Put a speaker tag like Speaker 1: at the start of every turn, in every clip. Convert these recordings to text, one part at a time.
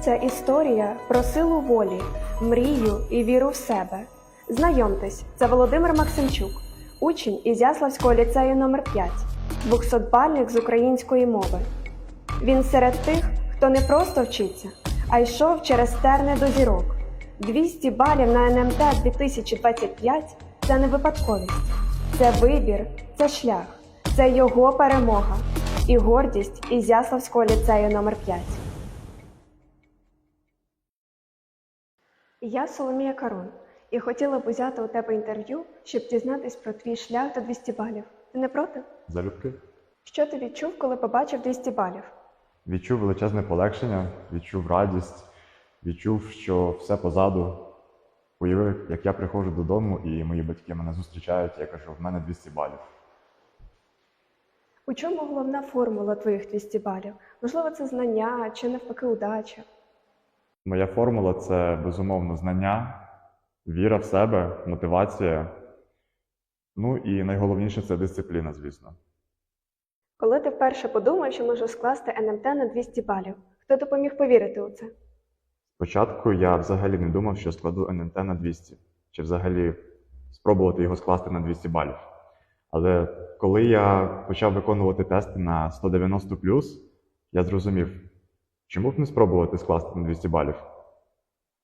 Speaker 1: Це історія про силу волі, мрію і віру в себе. Знайомтесь, це Володимир Максимчук, учень із Яславського ліцею No5, двохсотбальник з української мови. Він серед тих, хто не просто вчиться, а йшов через терни до зірок. 200 балів на НМТ 2025 це не випадковість, це вибір, це шлях, це його перемога і гордість із Яславського ліцею No5. Я Соломія Карун і хотіла б взяти у тебе інтерв'ю, щоб дізнатись про твій шлях до 200 балів. Ти не проти?
Speaker 2: Залюбки.
Speaker 1: Що ти відчув, коли побачив 200 балів?
Speaker 2: Відчув величезне полегшення, відчув радість, відчув, що все позаду. Уявив, як я приходжу додому і мої батьки мене зустрічають, я кажу, в мене 200 балів.
Speaker 1: У чому головна формула твоїх 200 балів? Можливо, це знання чи навпаки удача?
Speaker 2: Моя формула це безумовно знання, віра в себе, мотивація. Ну і найголовніше це дисципліна, звісно.
Speaker 1: Коли ти вперше подумав, що можеш скласти НМТ на 200 балів, хто допоміг повірити у це?
Speaker 2: Спочатку я взагалі не думав, що складу НМТ на 200, чи взагалі спробувати його скласти на 200 балів. Але коли я почав виконувати тести на 190 я зрозумів, чому б не спробувати скласти на 200 балів.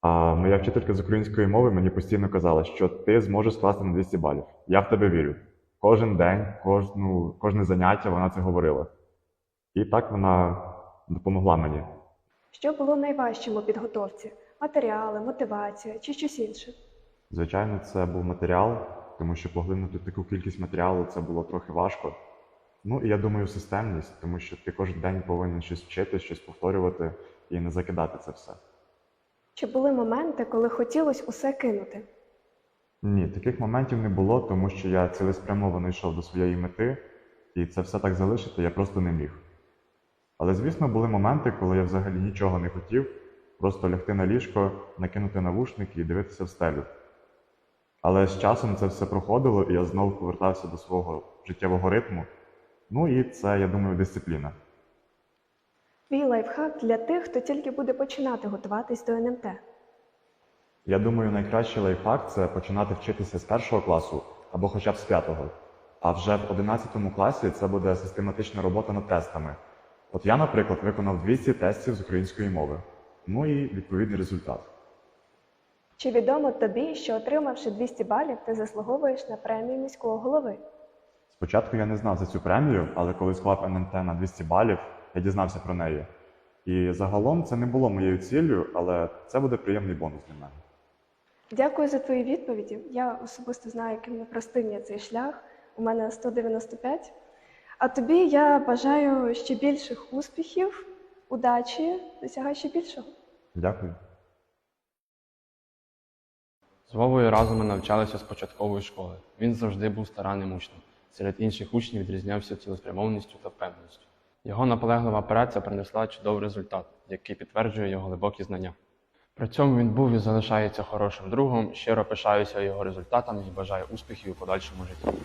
Speaker 2: А моя вчителька з української мови мені постійно казала, що ти зможеш скласти на 200 балів. Я в тебе вірю. Кожен день, кожну, кожне заняття вона це говорила. І так вона допомогла мені.
Speaker 1: Що було найважчим у підготовці? Матеріали, мотивація чи щось інше?
Speaker 2: Звичайно, це був матеріал, тому що поглинути таку кількість матеріалу це було трохи важко. Ну і я думаю, системність, тому що ти кожен день повинен щось вчити, щось повторювати і не закидати це все.
Speaker 1: Чи були моменти, коли хотілося усе кинути?
Speaker 2: Ні, таких моментів не було, тому що я цілеспрямовано йшов до своєї мети, і це все так залишити я просто не міг. Але, звісно, були моменти, коли я взагалі нічого не хотів, просто лягти на ліжко, накинути навушники і дивитися в стелю. Але з часом це все проходило, і я знову повертався до свого життєвого ритму. Ну і це, я думаю, дисципліна.
Speaker 1: Твій лайфхак для тих, хто тільки буде починати готуватись до НМТ.
Speaker 2: Я думаю, найкращий лайфхак це починати вчитися з першого класу або хоча б з п'ятого. А вже в 11 класі це буде систематична робота над тестами. От я, наприклад, виконав 200 тестів з української мови. Ну і відповідний результат.
Speaker 1: Чи відомо тобі, що отримавши 200 балів, ти заслуговуєш на премію міського голови?
Speaker 2: Спочатку я не знав за цю премію, але коли склав НМТ на 200 балів, я дізнався про неї. І загалом це не було моєю ціллю, але це буде приємний бонус для мене.
Speaker 1: Дякую за твої відповіді. Я особисто знаю, яким непростим є цей шлях. У мене 195. А тобі я бажаю ще більших успіхів, удачі, досягай ще більшого.
Speaker 2: Дякую.
Speaker 3: З Вовою разом ми навчалися з початкової школи. Він завжди був старанним учнем. Серед інших учнів відрізнявся цілеспрямованістю та впевненістю. Його наполеглива праця принесла чудовий результат, який підтверджує його глибокі знання. При цьому він був і залишається хорошим другом, щиро пишаюся його результатами і бажаю успіхів у подальшому житті.